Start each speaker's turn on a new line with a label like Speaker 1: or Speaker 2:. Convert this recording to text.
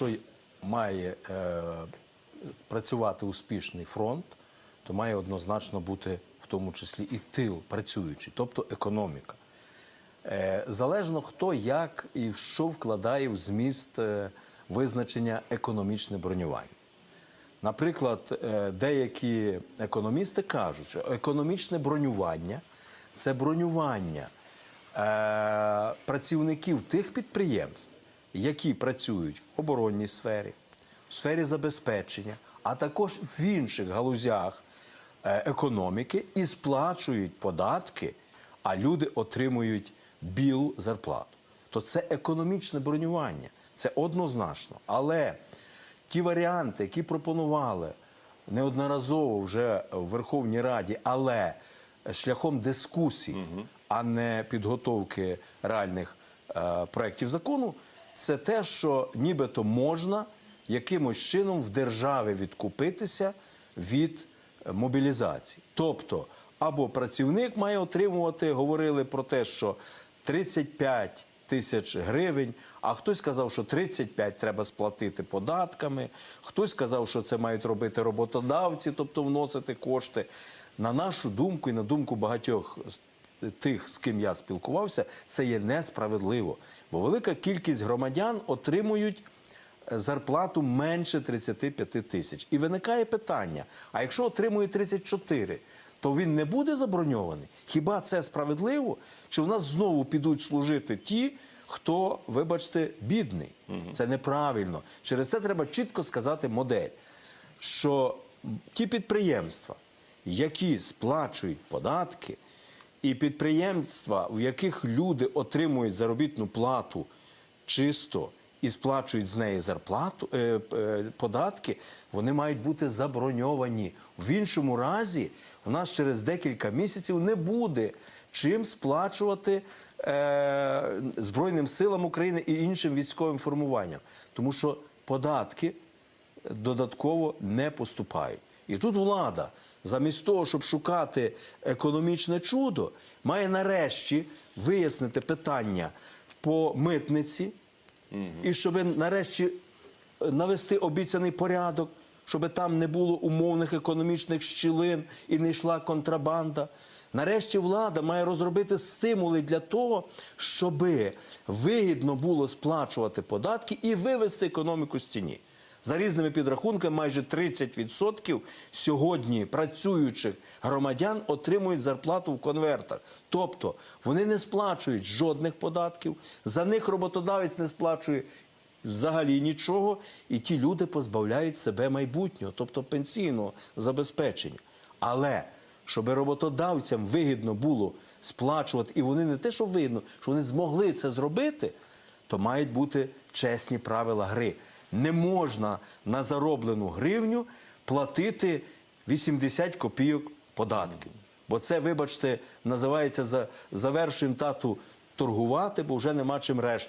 Speaker 1: Якщо має е, працювати успішний фронт, то має однозначно бути в тому числі і тил працюючий, тобто економіка. Е, залежно хто як і що вкладає в зміст е, визначення економічне бронювання. Наприклад, е, деякі економісти кажуть, що економічне бронювання це бронювання е, працівників тих підприємств, які працюють в оборонній сфері, в сфері забезпечення, а також в інших галузях е, економіки і сплачують податки, а люди отримують білу зарплату. То це економічне бронювання, це однозначно. Але ті варіанти, які пропонували неодноразово вже в Верховній Раді, але шляхом дискусій, а не підготовки реальних е, проєктів закону, це те, що нібито можна якимось чином в державі відкупитися від е, мобілізації. Тобто, або працівник має отримувати, говорили про те, що 35 тисяч гривень, а хтось сказав, що 35 треба сплатити податками, хтось сказав, що це мають робити роботодавці, тобто вносити кошти. На нашу думку і на думку багатьох тих, з ким я спілкувався, це є несправедливо. Бо велика кількість громадян отримують е, зарплату менше 35 тисяч. І виникає питання: а якщо отримує 34, то він не буде заброньований? Хіба це справедливо? Чи в нас знову підуть служити ті, хто, вибачте, бідний? Це неправильно. Через це треба чітко сказати модель, що ті підприємства, які сплачують податки, і підприємства, в яких люди отримують заробітну плату чисто і сплачують з неї зарплату, е, е, податки, вони мають бути заброньовані. В іншому разі у нас через декілька місяців не буде чим сплачувати е, Збройним силам України і іншим військовим формуванням. Тому що податки додатково не поступають. І тут влада, замість того, щоб шукати економічне чудо, має нарешті вияснити питання по митниці, і щоб нарешті е, навести обіцяний порядок, щоб там не було умовних економічних щілин і не йшла контрабанда. Нарешті влада має розробити стимули для того, щоб вигідно було сплачувати податки і вивести економіку з тіні. За різними підрахунками, майже 30% сьогодні працюючих громадян отримують зарплату в конвертах. Тобто вони не сплачують жодних податків, за них роботодавець не сплачує взагалі нічого, і ті люди позбавляють себе майбутнього, тобто пенсійного забезпечення. Але щоб роботодавцям вигідно було сплачувати, і вони не те, що вигідно, що вони змогли це зробити, то мають бути чесні правила гри. Не можна на зароблену гривню платити 80 копійок податків. Бо це, вибачте, називається за завершуємо тату торгувати, бо вже нема чим решту.